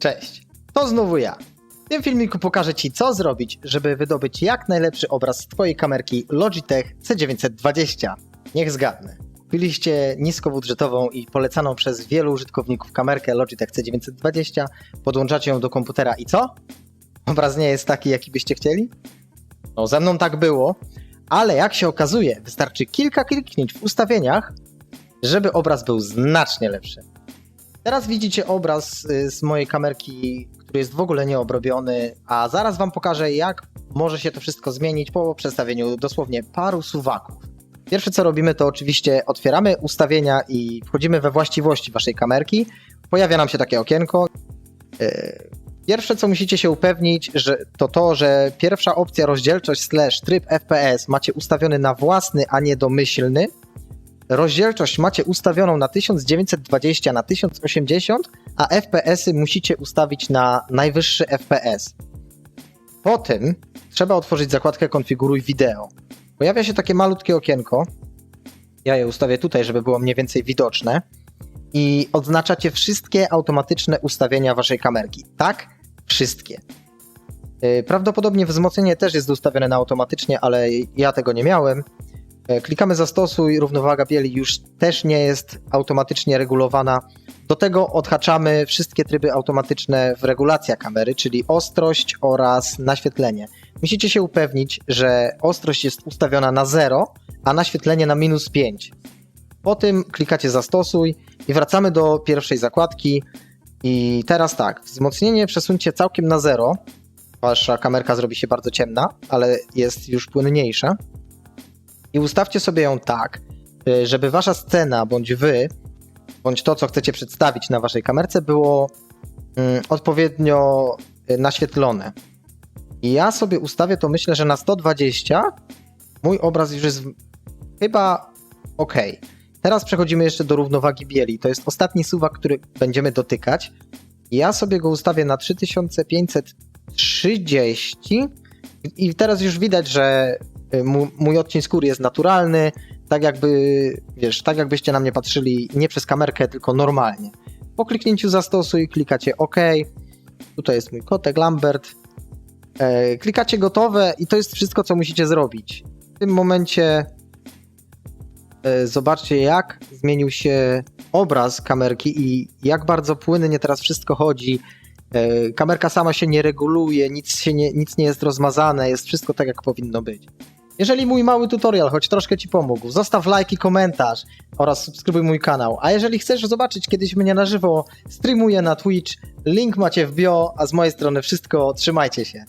Cześć, to znowu ja. W tym filmiku pokażę Ci, co zrobić, żeby wydobyć jak najlepszy obraz z Twojej kamerki Logitech C920. Niech zgadnę. Kupiliście niskobudżetową i polecaną przez wielu użytkowników kamerkę Logitech C920, podłączacie ją do komputera i co? Obraz nie jest taki, jaki byście chcieli? No, ze mną tak było, ale jak się okazuje, wystarczy kilka kliknięć w ustawieniach, żeby obraz był znacznie lepszy. Teraz widzicie obraz y, z mojej kamerki, który jest w ogóle nieobrobiony, a zaraz wam pokażę, jak może się to wszystko zmienić po przestawieniu dosłownie paru suwaków. Pierwsze co robimy, to oczywiście otwieramy ustawienia i wchodzimy we właściwości waszej kamerki. Pojawia nam się takie okienko. Y, Pierwsze co musicie się upewnić, że to to, że pierwsza opcja rozdzielczość slash tryb FPS macie ustawiony na własny, a nie domyślny. Rozdzielczość macie ustawioną na 1920 na 1080, a FPS-y musicie ustawić na najwyższy FPS. Po tym trzeba otworzyć zakładkę Konfiguruj wideo. Pojawia się takie malutkie okienko. Ja je ustawię tutaj, żeby było mniej więcej widoczne. I odznaczacie wszystkie automatyczne ustawienia waszej kamerki. Tak? Wszystkie. Yy, Prawdopodobnie wzmocnienie też jest ustawione na automatycznie, ale ja tego nie miałem. E, Klikamy zastosuj, równowaga bieli już też nie jest automatycznie regulowana. Do tego odhaczamy wszystkie tryby automatyczne w regulacja kamery, czyli ostrość oraz naświetlenie. Musicie się upewnić, że ostrość jest ustawiona na 0, a naświetlenie na minus 5. Po tym klikacie zastosuj i wracamy do pierwszej zakładki. I teraz tak, wzmocnienie przesuńcie całkiem na 0. Wasza kamerka zrobi się bardzo ciemna, ale jest już płynniejsza i ustawcie sobie ją tak, y, żeby wasza scena, bądź wy, bądź to, co chcecie przedstawić na waszej kamerce, było mm, odpowiednio y, naświetlone. I ja sobie ustawię to, myślę, że na 120 mój obraz już jest chyba ok. Teraz przechodzimy jeszcze do równowagi bieli. To jest ostatni suwak, który będziemy dotykać. Ja sobie go ustawię na 3530 i teraz już widać, że mój odcień skóry jest naturalny, tak jakby, wiesz, tak jakbyście na mnie patrzyli nie przez kamerkę, tylko normalnie. Po kliknięciu zastosuj klikacie OK. Tutaj jest mój kotek Lambert. E, klikacie gotowe i to jest wszystko, co musicie zrobić. W tym momencie e, zobaczcie, jak zmienił się obraz kamerki i jak bardzo płynnie teraz wszystko chodzi. E, Kamerka sama się nie reguluje, nic, się nie, nic nie jest rozmazane, jest wszystko tak, jak powinno być. Jeżeli mój mały tutorial choć troszkę Ci pomógł, zostaw like i komentarz oraz subskrybuj mój kanał. A jeżeli chcesz zobaczyć kiedyś mnie na żywo, streamuję na Twitch, link macie w bio, a z mojej strony wszystko, trzymajcie się.